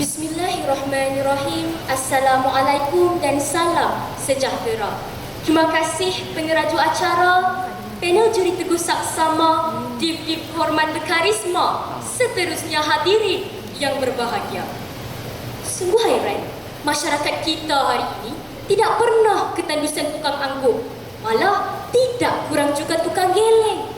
Bismillahirrahmanirrahim. Assalamualaikum dan salam sejahtera. Terima kasih pengeraju acara, panel juri teguh saksama, dip-dip hormat berkarisma, seterusnya hadirin yang berbahagia. Sungguh hairan, masyarakat kita hari ini tidak pernah ketandusan tukang anggur. Malah tidak kurang juga tukang geleng.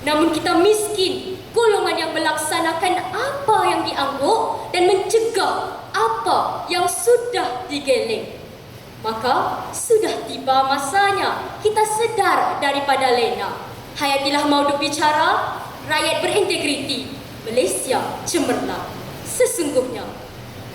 Namun kita miskin, golongan yang melaksanakan apa yang diangguk dan mencegah apa yang sudah digeleng. Maka sudah tiba masanya kita sedar daripada lena. Hayatilah mau bicara, rakyat berintegriti, Malaysia cemerlang. Sesungguhnya,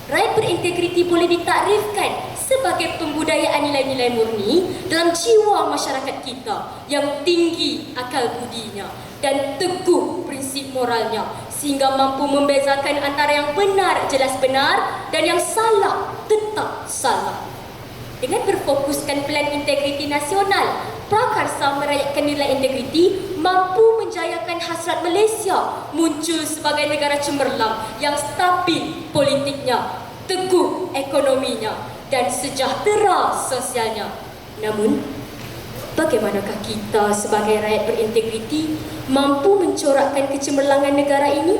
rakyat berintegriti boleh ditakrifkan sebagai pembudayaan nilai-nilai murni dalam jiwa masyarakat kita yang tinggi akal budinya dan teguh prinsip moralnya sehingga mampu membezakan antara yang benar jelas benar dan yang salah tetap salah. Dengan berfokuskan plan integriti nasional, prakarsa merayakan nilai integriti mampu menjayakan hasrat Malaysia muncul sebagai negara cemerlang yang stabil politiknya, teguh ekonominya dan sejahtera sosialnya. Namun, bagaimanakah kita sebagai rakyat berintegriti mampu mencorakkan kecemerlangan negara ini?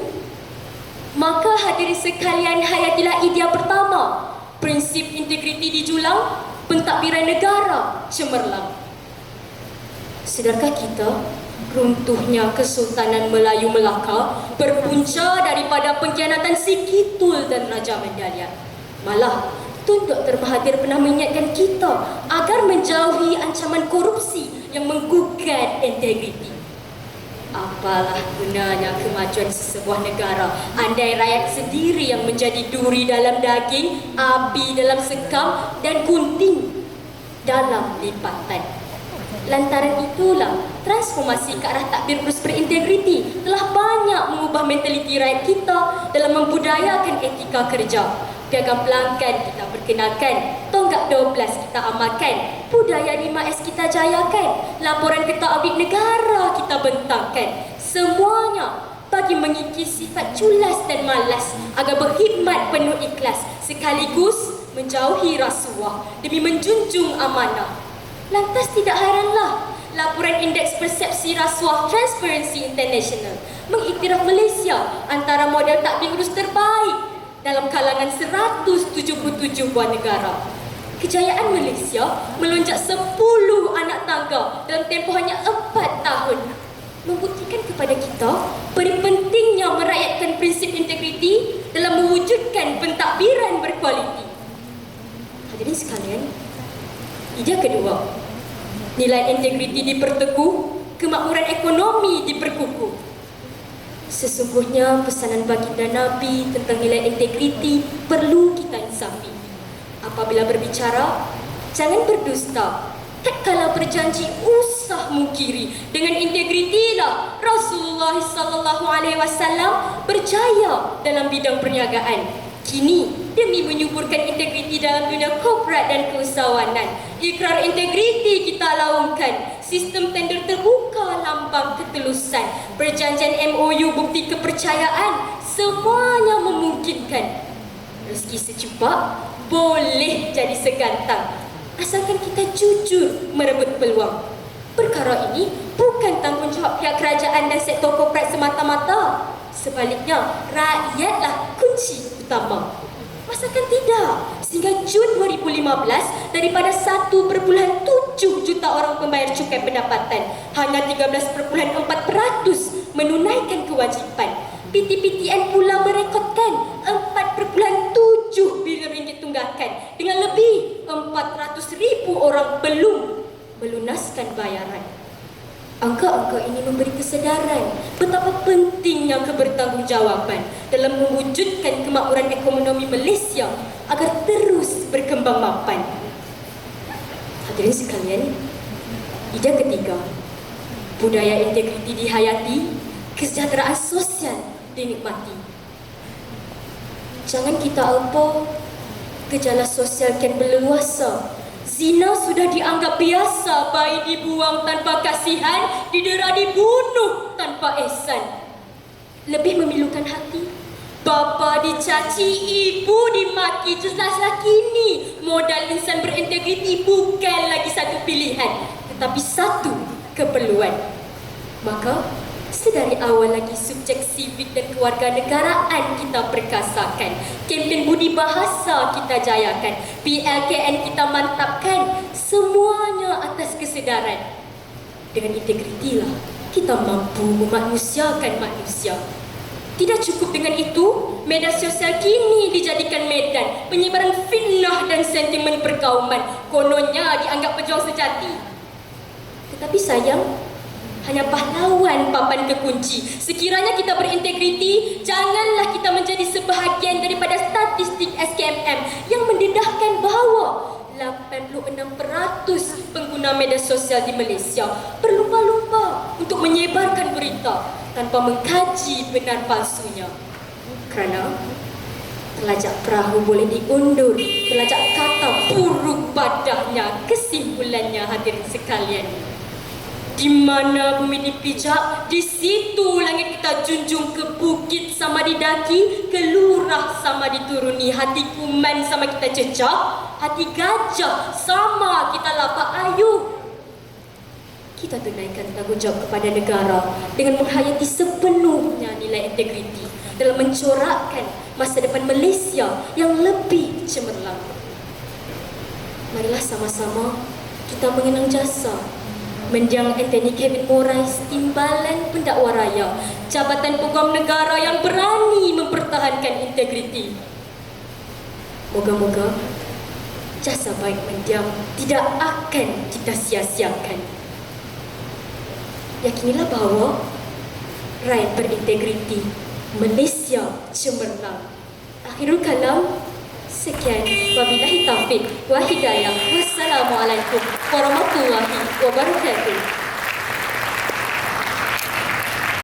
Maka hadirin sekalian hayatilah idea pertama, prinsip integriti dijulang, pentadbiran negara cemerlang. Sedarkah kita runtuhnya Kesultanan Melayu Melaka berpunca daripada pengkhianatan si Kitul dan Raja Mendalia? Malah, Tun Dr. Mahathir pernah mengingatkan kita agar menjauhi ancaman korupsi yang menggugat integriti. Apalah gunanya kemajuan sesebuah negara andai rakyat sendiri yang menjadi duri dalam daging, api dalam sekam dan gunting dalam lipatan. Lantaran itulah transformasi ke arah takbir urus berintegriti telah banyak mengubah mentaliti rakyat kita dalam membudayakan etika kerja piagam pelanggan kita perkenalkan, tonggak 12 kita amalkan, budaya 5S kita jayakan, laporan kita audit negara kita bentangkan. Semuanya bagi mengikis sifat culas dan malas agar berkhidmat penuh ikhlas sekaligus menjauhi rasuah demi menjunjung amanah. Lantas tidak hairanlah laporan indeks persepsi rasuah Transparency International mengiktiraf Malaysia antara model takbir urus terbaik dalam kalangan 177 buah negara. Kejayaan Malaysia melonjak 10 anak tangga dalam tempoh hanya 4 tahun. Membuktikan kepada kita pentingnya merakyatkan prinsip integriti dalam mewujudkan pentadbiran berkualiti. Hadirin sekalian, ide kedua, nilai integriti diperteguh, kemakmuran ekonomi diperkukuh. Sesungguhnya pesanan baginda Nabi tentang nilai integriti perlu kita insafi. Apabila berbicara, jangan berdusta. Tak kala berjanji usah mungkiri dengan integriti lah Rasulullah sallallahu alaihi wasallam berjaya dalam bidang perniagaan. Kini demi menyuburkan integriti dalam dunia korporat dan keusahawanan, ikrar integriti kita laungkan sistem tender terbuka lambang ketelusan, perjanjian MOU bukti kepercayaan, semuanya memungkinkan. Rezeki secepat boleh jadi segantang, asalkan kita jujur merebut peluang. Perkara ini bukan tanggungjawab pihak kerajaan dan sektor korporat semata-mata. Sebaliknya, rakyatlah kunci utama. Masakan tidak? Sehingga Jun 2015, daripada 1.7 juta orang pembayar cukai pendapatan, hanya 13.4% menunaikan kewajipan. PTPTN pula merekodkan 4.7 bilion ringgit tunggakan dengan lebih 400,000 orang belum melunaskan bayaran. Angka-angka ini memberi kesedaran betapa pentingnya kebertanggungjawaban dalam mewujudkan kemakmuran ekonomi Malaysia agar terus berkembang mapan. Hadirin sekalian, ide ketiga, budaya integriti dihayati, kesejahteraan sosial dinikmati. Jangan kita lupa gejala sosial kian berleluasa Zina sudah dianggap biasa bayi dibuang tanpa kasihan, didera dibunuh tanpa ehsan. Lebih memilukan hati, Bapa dicaci, ibu dimaki. Jelaslah kini Modal insan berintegriti bukan lagi satu pilihan Tetapi satu keperluan. Maka sedari awal lagi subjek sivik dan kewarganegaraan kita perkasakan Kempen budi bahasa kita jayakan PLKN kita mantapkan Semuanya atas kesedaran. Dengan integriti lah kita mampu memanusiakan manusia tidak cukup dengan itu, media sosial kini dijadikan medan penyebaran fitnah dan sentimen perkauman. Kononnya dianggap pejuang sejati. Tetapi sayang, hanya pahlawan papan kekunci. Sekiranya kita berintegriti, janganlah kita menjadi sebahagian daripada statistik SKMM yang mendedahkan bahawa 86% pengguna media sosial di Malaysia berlumba-lumba untuk menyebarkan berita tanpa mengkaji benar palsunya. Kerana telajak perahu boleh diundur, telajak kata buruk badahnya, kesimpulannya hadirin sekalian. Di mana bumi dipijak, di situ langit kita junjung ke bukit sama didaki, ke lurah sama dituruni, hati kuman sama kita cecah, hati gajah sama kita lapak ayuh. Kita tunaikan tanggungjawab kepada negara dengan menghayati sepenuhnya nilai integriti dalam mencorakkan masa depan Malaysia yang lebih cemerlang. Marilah sama-sama kita mengenang jasa Mendiang Anthony Kevin Morais Timbalan Pendakwa Raya Jabatan Peguam Negara yang berani mempertahankan integriti Moga-moga jasa baik mendiang tidak akan kita sia-siakan Yakinilah bahawa rakyat berintegriti Malaysia cemerlang Akhirul kalam Sekian, wabillahi taufiq wa hidayah. Wassalamualaikum warahmatullahi wabarakatuh.